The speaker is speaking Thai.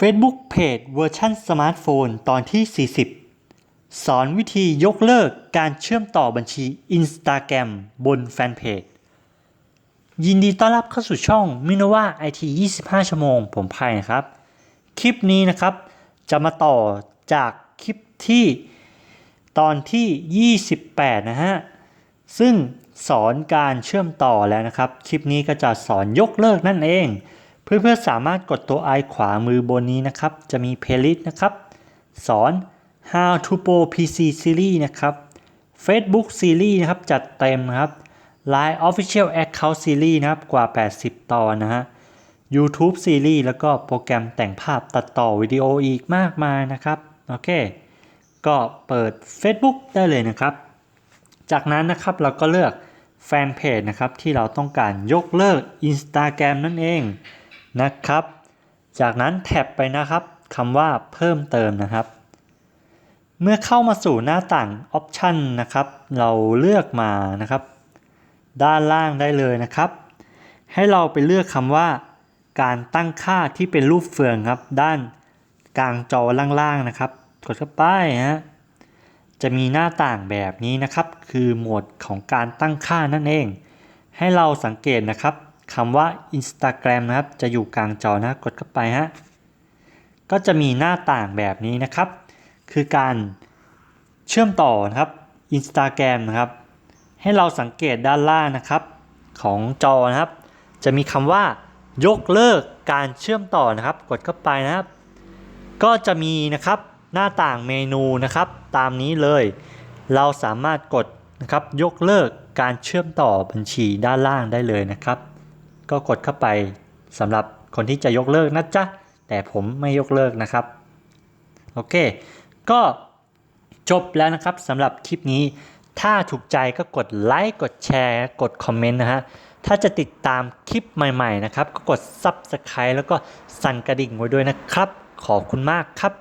Facebook Page เวอร์ชันสมาร์ทโฟนตอนที่ 40 สอนวิธียกเลิกการเชื่อมต่อบัญชี Instagram บนแฟนเพจ ยินดีต้อนรับเข้าสู่ช่องมินว่า IT 25 ชั่วโมง ผมไผ่นะครับ คลิปนี้นะครับ จะมาต่อจากคลิปที่ตอนที่ 28 นะฮะ ซึ่งสอนการเชื่อมต่อแล้วนะครับ คลิปนี้ก็จะสอนยกเลิกนั่นเอง เพื่อนๆสามารถกดตัวไอขวามือบนนี้นะครับ จะมี playlist นะครับ สอน How to Pro PC Series นะครับ Facebook Series นะครับ จัดเต็มนะครับ Line Official Account Series นะครับ กว่า 80 ตอนนะฮะ YouTube Series แล้วก็โปรแกรมแต่งภาพตัดต่อวิดีโออีกมากมายนะครับ โอเค ก็เปิด Facebook ได้เลยนะครับ จากนั้นนะครับเราก็เลือกแฟนเพจนะครับที่เราต้องการยกเลิก Instagram นั่นเอง นะครับ จากนั้นแท็บไปนะครับคำว่าเพิ่มเติมนะครับ เมื่อเข้ามาสู่หน้าต่างออปชันนะครับ เราเลือกมานะครับ ด้านล่างได้เลยนะครับ ให้เราไปเลือกคำว่าการตั้งค่าที่เป็นรูปเฟืองครับ ด้านกลางจอล่างๆนะครับ กดเข้าไปฮะจะมีหน้าต่างแบบนี้นะครับ คือโหมดของการตั้งค่านั่นเอง ให้เราสังเกตนะครับ คำว่า Instagram นะครับ จะอยู่กลางจอนะกดเข้าไปฮะก็จะมีหน้าต่างแบบนี้นะครับ คือการเชื่อมต่อนะครับ Instagram นะครับ ให้เราสังเกตด้านล่างนะครับ ของจอนะครับ จะมีคำว่ายกเลิกการเชื่อมต่อนะครับ กดเข้าไปนะครับ ก็จะมีนะครับหน้าต่างเมนูนะครับ ตามนี้เลย เราสามารถกดนะครับยกเลิกการเชื่อมต่อบัญชีด้านล่างได้เลยนะครับ ก็กดเข้าไปสำหรับคนที่จะยกเลิกนะจ๊ะ แต่ผมไม่ยกเลิกนะครับ โอเค ก็จบแล้วนะครับสำหรับคลิปนี้ ถ้าถูกใจก็กดไลค์ กดแชร์ กดคอมเมนต์นะฮะ ถ้าจะติดตามคลิปใหม่ ๆ นะครับ ก็กด Subscribe แล้วก็สั่นกระดิ่งไว้ด้วยนะครับ ขอบคุณมากครับ